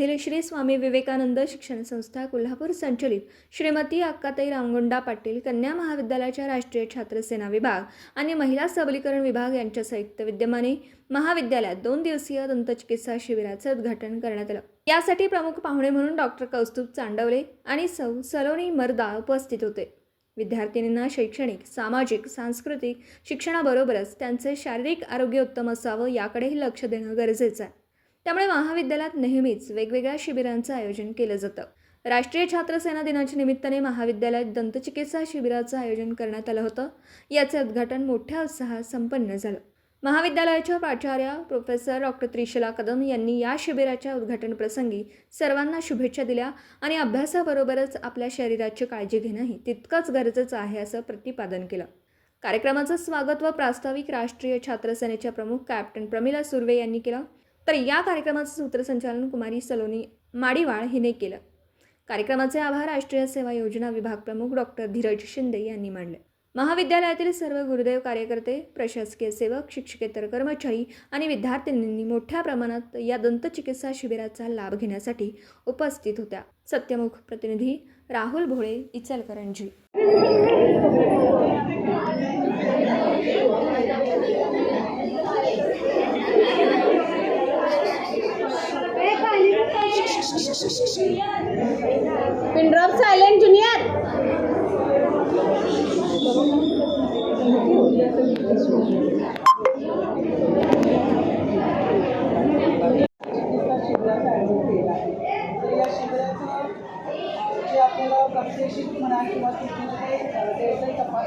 येथील श्री स्वामी विवेकानंद शिक्षण संस्था कोल्हापूर संचलित श्रीमती अक्काताई रामगुंडा पाटील कन्या महाविद्यालयाच्या राष्ट्रीय छात्र सेना विभाग आणि महिला सबलीकरण विभाग यांच्या संयुक्त विद्यमाने महाविद्यालयात दोन दिवसीय दंतचिकित्सा शिबिराचं उद्घाटन करण्यात आलं. यासाठी प्रमुख पाहुणे म्हणून डॉक्टर कौस्तुभ चांडवले आणि सौ सलोनी मर्दा उपस्थित होते. विद्यार्थिनींना शैक्षणिक सामाजिक सांस्कृतिक शिक्षणाबरोबरच त्यांचे शारीरिक आरोग्य उत्तम असावं याकडेही लक्ष देणं गरजेचं आहे. त्यामुळे महाविद्यालयात नेहमीच वेगवेगळ्या शिबिरांचं आयोजन केलं जातं. राष्ट्रीय छात्र सेना दिनाच्या निमित्ताने महाविद्यालयात दंतचिकित्सा शिबिराचं आयोजन करण्यात आलं होतं. याचे उद्घाटन मोठ्या उत्साहात संपन्न झालं. महाविद्यालयाच्या प्राचार्य प्रोफेसर डॉक्टर त्रिशला कदम यांनी या शिबिराच्या उद्घाटनप्रसंगी सर्वांना शुभेच्छा दिल्या आणि अभ्यासाबरोबरच आपल्या शरीराची काळजी घेणंही तितकंच गरजेचं आहे असं प्रतिपादन केलं. कार्यक्रमाचं स्वागत व प्रास्ताविक राष्ट्रीय छात्र सेनेच्या प्रमुख कॅप्टन प्रमिला सुर्वे यांनी केलं. तर या कार्यक्रमाचं सूत्रसंचालन कुमारी सलोनी माडीवाळ हिने केलं. कार्यक्रमाचे आभार राष्ट्रीय सेवा योजना विभाग प्रमुख डॉक्टर धीरज शिंदे यांनी मांडले. महाविद्यालयातील सर्व गुरुदेव कार्यकर्ते प्रशासकीय सेवक शिक्षकेतर कर्मचारी आणि विद्यार्थिनींनी मोठ्या प्रमाणात या दंतचिकित्सा शिबिराचा लाभ घेण्यासाठी उपस्थित होत्या. सत्यमुख प्रतिनिधी Rahul Bhole Ichalkaranji. Pin drop silent junior आपल्याला प्रत्यक्षित म्हणा किंवा तिथे तपास